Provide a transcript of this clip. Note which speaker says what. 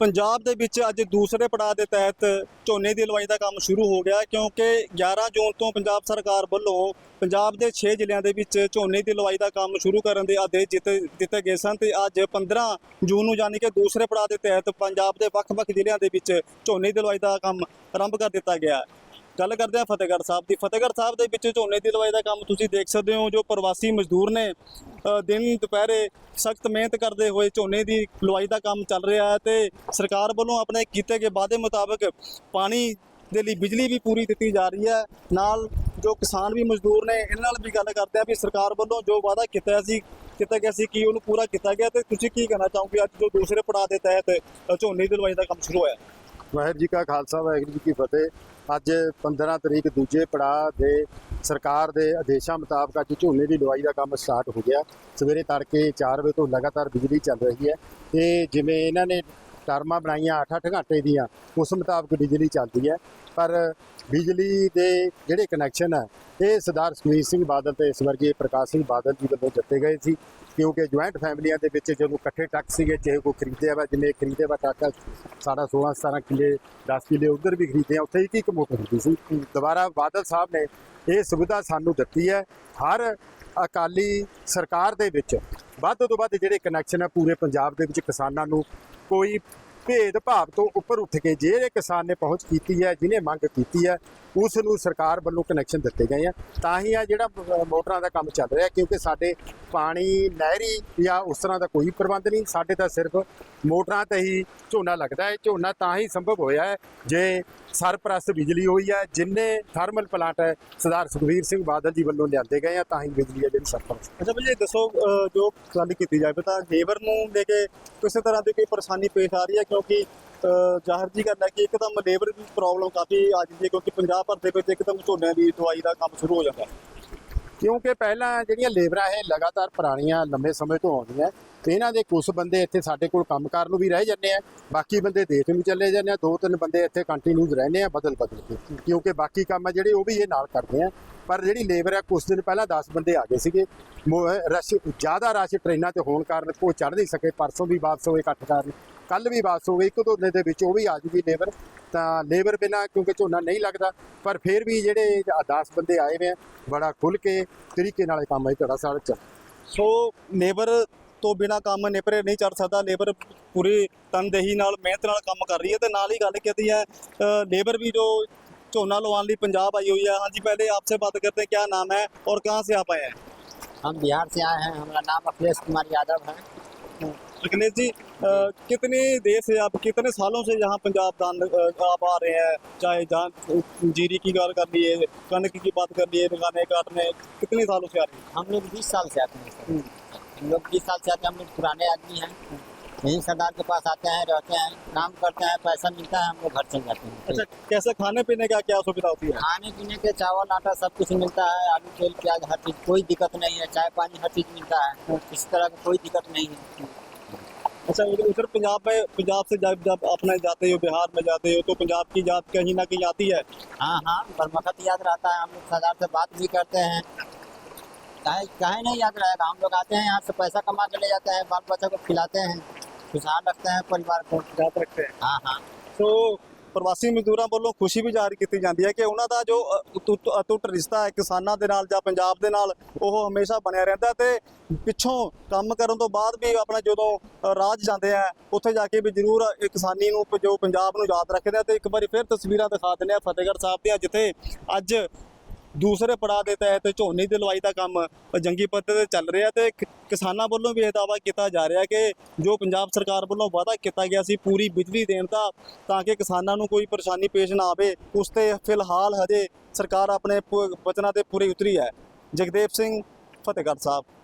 Speaker 1: ਪੰਜਾਬ ਦੇ ਵਿੱਚ ਅੱਜ ਦੂਸਰੇ ਪੜਾਅ ਦੇ ਤਹਿਤ ਝੋਨੇ ਦੀ ਲਵਾਈ ਦਾ ਕੰਮ ਸ਼ੁਰੂ ਹੋ ਗਿਆ ਕਿਉਂਕਿ 11 ਜੂਨ ਤੋਂ ਪੰਜਾਬ ਸਰਕਾਰ ਵੱਲੋਂ ਪੰਜਾਬ ਦੇ 6 ਜ਼ਿਲ੍ਹਿਆਂ ਦੇ ਵਿੱਚ ਝੋਨੇ ਦੀ ਲਵਾਈ ਦਾ ਕੰਮ ਸ਼ੁਰੂ ਕਰਨ ਦੇ ਆਦੇਸ਼ ਦਿੱਤੇ ਦਿੱਤੇ ਗਏ ਸਨ ਤੇ ਅੱਜ 15 ਜੂਨ ਨੂੰ ਯਾਨੀ ਕਿ ਦੂਸਰੇ ਪੜਾਅ ਦੇ ਤਹਿਤ ਪੰਜਾਬ ਦੇ ਵੱਖ-ਵੱਖ ਜ਼ਿਲ੍ਹਿਆਂ ਦੇ ਵਿੱਚ ਝੋਨੇ ਦੀ ਲਵਾਈ ਦਾ ਕੰਮ ਆਰੰਭ ਕਰ ਦਿੱਤਾ ਗਿਆ ਗੱਲ ਕਰਦੇ ਹਾਂ ਫਤਿਹਗੜ੍ਹ ਸਾਹਿਬ ਦੀ। ਫਤਿਹਗੜ੍ਹ ਸਾਹਿਬ ਦੇ ਵਿੱਚ ਝੋਨੇ ਦੀ ਲਵਾਈ ਦਾ ਕੰਮ ਤੁਸੀਂ ਦੇਖ ਸਕਦੇ ਹੋ, ਜੋ ਪ੍ਰਵਾਸੀ ਮਜ਼ਦੂਰ ਨੇ ਦਿਨ ਦੁਪਹਿਰੇ ਸਖਤ ਮਿਹਨਤ ਕਰਦੇ ਹੋਏ ਝੋਨੇ ਦੀ ਲਵਾਈ ਦਾ ਕੰਮ ਚੱਲ ਰਿਹਾ ਹੈ ਤੇ ਸਰਕਾਰ ਵੱਲੋਂ ਆਪਣੇ ਕੀਤੇ ਗਏ ਵਾਅਦੇ ਮੁਤਾਬਕ ਪਾਣੀ ਦੇ ਲਈ ਬਿਜਲੀ ਵੀ ਪੂਰੀ ਦਿੱਤੀ ਜਾ ਰਹੀ ਹੈ। ਨਾਲ ਜੋ ਕਿਸਾਨ ਵੀ ਮਜ਼ਦੂਰ ਨੇ, ਇਹਨਾਂ ਨਾਲ ਵੀ ਗੱਲ ਕਰਦੇ ਆ ਵੀ ਸਰਕਾਰ ਵੱਲੋਂ ਜੋ ਵਾਅਦਾ ਕੀਤਾ ਸੀ, ਕੀਤਾ ਗਿਆ ਸੀ ਕਿ ਉਹਨੂੰ ਪੂਰਾ ਕੀਤਾ ਗਿਆ ਤੇ ਤੁਸੀਂ ਕੀ ਕਹਿਣਾ ਚਾਹੋਗੇ? ਅੱਜ ਜੋ ਦੂਸਰੇ ਪੜਾਅ ਦੇ ਤਹਿਤ ਝੋਨੇ ਦੀ ਲਵਾਈ ਦਾ ਕੰਮ ਸ਼ੁਰੂ ਹੋਇਆ।
Speaker 2: ਵਾਹਿਗੁਰੂ ਜੀ ਕਾ ਖਾਲਸਾ, ਵਾਹਿਗੁਰੂ ਜੀ ਕੀ ਫਤਿਹ। ਅੱਜ 15 ਤਰੀਕ ਦੂਜੇ ਪੜਾਅ ਦੇ ਸਰਕਾਰ ਦੇ ਆਦੇਸ਼ਾਂ ਮੁਤਾਬਕ ਅੱਜ ਝੋਨੇ ਦੀ ਲਵਾਈ ਦਾ ਕੰਮ ਸਟਾਰਟ ਹੋ ਗਿਆ। ਸਵੇਰੇ ਤੜਕੇ 4 ਵਜੇ ਤੋਂ ਲਗਾਤਾਰ ਬਿਜਲੀ ਚੱਲ ਰਹੀ ਹੈ ਤੇ ਜਿਵੇਂ ਇਹਨਾਂ ਨੇ ਟਰਮਾਂ ਬਣਾਈਆਂ 8-8 ਘੰਟੇ ਦੀਆਂ, ਉਸ ਮੁਤਾਬਕ ਬਿਜਲੀ ਚੱਲਦੀ ਹੈ। ਪਰ ਬਿਜਲੀ ਦੇ ਜਿਹੜੇ ਕਨੈਕਸ਼ਨ ਹੈ, ਇਹ ਸਰਦਾਰ ਸੁਖਬੀਰ ਸਿੰਘ ਬਾਦਲ ਤੇ ਸਵਰਗੀ ਪ੍ਰਕਾਸ਼ ਸਿੰਘ ਬਾਦਲ ਜੀ ਵੱਲੋਂ ਦਿੱਤੇ ਗਏ ਸੀ, ਕਿਉਂਕਿ ਜੁਆਇੰਟ ਫੈਮਲੀਆਂ ਦੇ ਵਿੱਚ ਜਦੋਂ ਇਕੱਠੇ ਟੱਕ ਸੀਗੇ, ਚਾਹੇ ਕੋਈ ਖਰੀਦਿਆ ਵਾ, ਜਿੰਨੇ ਖਰੀਦੇ ਵਾ ਟੱਕ ਸਾਡਾ 16 17 ਕਿੱਲੇ 10 ਕਿੱਲੇ ਉਧਰ ਵੀ ਖਰੀਦੇ ਆ, ਉੱਥੇ ਇੱਕ ਇੱਕ ਮੋਟਰ ਹੁੰਦੀ ਸੀ। ਦੁਬਾਰਾ ਬਾਦਲ ਸਾਹਿਬ ਨੇ ਇਹ ਸੁਵਿਧਾ ਸਾਨੂੰ ਦਿੱਤੀ ਹੈ, ਹਰ ਅਕਾਲੀ ਸਰਕਾਰ ਦੇ ਵਿੱਚ। ਵੱਧ ਤੋਂ ਵੱਧ ਜਿਹੜੇ ਕਨੈਕਸ਼ਨ ਹੈ ਪੂਰੇ ਪੰਜਾਬ ਦੇ ਵਿੱਚ ਕਿਸਾਨਾਂ ਨੂੰ ਕੋਈ ਭੇਦ ਭਾਵ ਤੋਂ ਉੱਪਰ ਉੱਠ ਕੇ ਜਿਹੜੇ ਕਿਸਾਨ ਨੇ ਪਹੁੰਚ ਕੀਤੀ ਹੈ ਜਿਹਨੇ ਮੰਗ ਕੀਤੀ ਹੈ, ਉਸ ਨੂੰ ਸਰਕਾਰ ਵੱਲੋਂ ਕਨੈਕਸ਼ਨ ਦਿੱਤੇ ਗਏ ਆ। ਤਾਂ ਹੀ ਆ ਜਿਹੜਾ ਮੋਟਰਾਂ ਦਾ ਕੰਮ ਚੱਲ ਰਿਹਾ, ਕਿਉਂਕਿ ਸਾਡੇ ਪਾਣੀ, ਨਹਿਰੀ ਜਾਂ ਉਸ ਤਰ੍ਹਾਂ ਦਾ ਕੋਈ ਪ੍ਰਬੰਧ ਨਹੀਂ। ਸਾਡੇ ਤਾਂ ਸਿਰਫ ਮੋਟਰਾਂ ਤੇ ਹੀ ਝੋਨਾ ਲੱਗਦਾ ਹੈ। ਝੋਨਾ ਤਾਂ ਹੀ ਸੰਭਵ ਹੋਇਆ ਹੈ, ਜੇ ਸਰਪ੍ਰਸਤ ਬਿਜਲੀ ਹੋਈ ਹੈ, ਜਿੰਨੇ ਥਰਮਲ ਪਲਾਂਟ ਹੈ, ਸਰਦਾਰ ਸੁਖਬੀਰ ਸਿੰਘ ਬਾਦਲ ਜੀ ਵੱਲੋਂ ਲਿਆਂਦੇ ਗਏ ਆ, ਤਾਂ ਹੀ ਬਿਜਲੀ ਹੈ ਜਿਹੜੀ ਸਰਪ੍ਰਸਤ।
Speaker 1: ਅੱਛਾ ਭਾਜੀ ਦੱਸੋ ਜੋ ਗੱਲ ਕੀਤੀ ਜਾਵੇ ਤਾਂ ਲੇਬਰ ਨੂੰ ਲੈ ਕੇ ਕਿਸੇ ਤਰ੍ਹਾਂ ਦੀ ਕੋਈ ਪਰੇਸ਼ਾਨੀ ਪੇਸ਼ ਆ ਰਹੀ ਹੈ? ਕਿਉਂਕਿ ਅ, ਜੀ ਗੱਲ ਹੈ ਕਿ ਇੱਕਦਮ ਲੇਬਰ ਦੀ ਪ੍ਰੋਬਲਮ ਕਾਫੀ ਆ ਜਾਂਦੀ ਹੈ ਕਿਉਂਕਿ ਪੰਜਾਬ ਭਰ ਦੇ ਵਿੱਚ ਇੱਕਦਮ ਝੋਨਿਆਂ ਦੀ ਦਵਾਈ ਦਾ ਕੰਮ ਸ਼ੁਰੂ ਹੋ ਜਾਂਦਾ
Speaker 2: ਕਿਉਂਕਿ ਪਹਿਲਾਂ ਜਿਹੜੀਆਂ ਲੇਬਰਾਂ ਇਹ ਲਗਾਤਾਰ ਪੁਰਾਣੀਆਂ ਲੰਬੇ ਸਮੇਂ ਤੋਂ ਆਉਂਦੀਆਂ ਤੇ ਇਹਨਾਂ ਦੇ ਕੁਝ ਬੰਦੇ ਇੱਥੇ ਸਾਡੇ ਕੋਲ ਕੰਮ ਕਰਨ ਨੂੰ ਵੀ ਰਹਿ ਜਾਂਦੇ ਆ ਬਾਕੀ ਬੰਦੇ ਦੇਸ਼ ਨੂੰ ਚਲੇ ਜਾਂਦੇ ਆ ਦੋ ਤਿੰਨ ਬੰਦੇ ਇੱਥੇ ਕੰਟੀਨਿਊਸ ਰਹਿੰਦੇ ਆ ਬਦਲ ਬਦਲ ਕੇ ਕਿਉਂਕਿ ਬਾਕੀ ਕੰਮ ਆ ਜਿਹੜੇ ਉਹ ਵੀ ਇਹ ਨਾਲ ਕਰਦੇ ਆ। ਪਰ ਜਿਹੜੀ ਲੇਬਰ ਹੈ ਕੁਝ ਦਿਨ ਪਹਿਲਾਂ 10 ਬੰਦੇ ਆ ਗਏ ਸੀਗੇ। ਰਸ਼, ਜ਼ਿਆਦਾ ਰਸ਼ ਟ੍ਰੇਨਾਂ ਤੇ ਹੋਣ ਕਾਰਨ ਕੋਈ ਚੜ੍ਹ ਨਹੀਂ ਸਕੇ। ਪਰਸੋਂ ਵੀ ਵਾਪਸ ਹੋਏ ਇਕੱਠ ਕਾਰਨ। ਕੱਲ ਵੀ ਵਾਪਸ ਹੋ ਗਏ। ਇੱਕ ਦੋ ਦਿਨ ਦੇ ਵਿੱਚ ਉਹ ਵੀ ਆ ਜੂਗੀ ਲੇਬਰ। ਤਾਂ ਲੇਬਰ ਬਿਨਾ ਕਿਉਂਕਿ ਝੋਨਾ ਨਹੀਂ ਲੱਗਦਾ, ਪਰ ਫਿਰ ਵੀ ਜਿਹੜੇ 10 ਬੰਦੇ ਆਏ ਹੋਏ ਆ, ਬੜਾ ਖੁੱਲ ਕੇ ਤਰੀਕੇ ਨਾਲ ਇਹ ਕੰਮ ਹੈ ਤੁਹਾਡਾ ਸਾਰਾ ਚੱਲ।
Speaker 1: ਸੋ ਲੇਬਰ ਤੋਂ ਬਿਨਾ ਕੰਮ ਨਿਪਰੇ ਨਹੀਂ ਚੜ ਸਕਦਾ। ਲੇਬਰ ਪੂਰੀ ਤਨਦੇਹੀ ਨਾਲ, ਮਿਹਨਤ ਨਾਲ ਕੰਮ ਕਰ ਰਹੀ ਹੈ ਤੇ ਨਾਲ ਹੀ ਗੱਲ ਕੀਤੀ ਹੈ ਲੇਬਰ ਵੀ ਜੋ झोना लुवान पंजाब आई हुई है हाँ जी पहले आपसे बात करते हैं क्या नाम है और कहाँ से आप आए हैं
Speaker 3: हम बिहार से आए हैं हमारा नाम अखिलेश कुमार यादव है।
Speaker 1: अखिलेश जी आ, कितनी देर से आप कितने सालों से यहाँ पंजाब दान आप आ रहे हैं? चाहे जहाँ जीरी की बात कर लिए कनक की बात कर लिए लगाने काटने कितने सालों से आ रहे हैं?
Speaker 3: हम लोग बीस साल से आते हैं। हम लोग बीस साल से आते हैं हम लोग पुराने आदमी हैं। यहीं सरदार के पास आते हैं रहते हैं काम करते हैं पैसा मिलता है हम लोग घर चले जाते हैं।
Speaker 1: अच्छा कैसे खाने पीने का क्या सुविधा होती है?
Speaker 3: खाने पीने के चावल आटा सब कुछ मिलता है आलू तेल प्याज हर चीज़ कोई दिक्कत नहीं है चाय पानी हर चीज़ मिलता है किसी तरह की कोई दिक्कत नहीं है।
Speaker 1: अच्छा उधर पंजाब में पंजाब से जब जब अपने जाते हो बिहार में जाते हो तो पंजाब की याद कहीं ना कहीं आती है?
Speaker 3: हाँ हाँ बरमखत याद रहता है हम लोग सरदार से बात भी करते हैं। काहे काहे नहीं याद रहेगा हम लोग आते हैं यहाँ से पैसा कमा के ले जाते हैं बाल बच्चा को खिलाते हैं। खुशहाल रखते हैं परिवार को
Speaker 1: याद रखते हैं
Speaker 3: हाँ हाँ
Speaker 1: ਸੋ ਪ੍ਰਵਾਸੀ ਮਜ਼ਦੂਰਾਂ ਵੱਲੋਂ ਖੁਸ਼ੀ ਵੀ ਜ਼ਾਹਿਰ ਕੀਤੀ ਜਾਂਦੀ ਹੈ ਕਿ ਉਹਨਾਂ ਦਾ ਜੋ ਅ, ਅਟੁੱਟ ਅਟੁੱਟ ਰਿਸ਼ਤਾ ਹੈ ਕਿਸਾਨਾਂ ਦੇ ਨਾਲ ਜਾਂ ਪੰਜਾਬ ਦੇ ਨਾਲ ਉਹ ਹਮੇਸ਼ਾ ਬਣਿਆ ਰਹਿੰਦਾ ਤੇ ਪਿੱਛੋਂ ਕੰਮ ਕਰਨ ਤੋਂ ਬਾਅਦ ਵੀ ਆਪਣਾ ਜਦੋਂ ਅ, ਰਾਜ ਜਾਂਦੇ ਆ ਉੱਥੇ ਜਾ ਕੇ ਵੀ ਜ਼ਰੂਰ ਇਹ ਕਿਸਾਨੀ ਨੂੰ ਜੋ ਪੰਜਾਬ ਨੂੰ ਯਾਦ ਰੱਖਦੇ ਆ ਤੇ ਇੱਕ ਵਾਰੀ ਫਿਰ ਤਸਵੀਰਾਂ ਦਿਖਾ ਦਿੰਦੇ ਆ ਫਤਿਹਗੜ੍ਹ ਸਾਹਿਬ ਦੀਆਂ ਜਿੱਥੇ ਅੱਜ ਦੂਸਰੇ ਪੜਾਅ ਦੇ ਤਹਿਤ ਝੋਨੇ ਦੀ ਲਵਾਈ ਦਾ ਕੰਮ ਜੰਗੀ ਪੱਧਰ ਤੇ ਚੱਲ ਰਿਹਾ ਤੇ ਕਿਸਾਨਾਂ ਵੱਲੋਂ ਵੀ ਇਹ ਦਾਅਵਾ ਕੀਤਾ ਜਾ ਰਿਹਾ ਕਿ ਜੋ ਪੰਜਾਬ ਸਰਕਾਰ ਵੱਲੋਂ ਵਾਅਦਾ ਕੀਤਾ ਗਿਆ ਸੀ ਪੂਰੀ ਬਿਜਲੀ ਦੇਣ ਦਾ, ਤਾਂ ਕਿ ਕਿਸਾਨਾਂ ਨੂੰ ਕੋਈ ਪਰੇਸ਼ਾਨੀ ਪੇਸ਼ ਨਾ ਆਵੇ, ਉਸ ਤੇ ਫਿਲਹਾਲ ਹਜੇ ਸਰਕਾਰ ਆਪਣੇ ਪ- ਵਚਨਾਂ ਤੇ ਪੂਰੀ ਉਤਰੀ ਹੈ। ਜਗਦੇਵ ਸਿੰਘ, ਫਤਿਹਗੜ੍ਹ ਸਾਹਿਬ।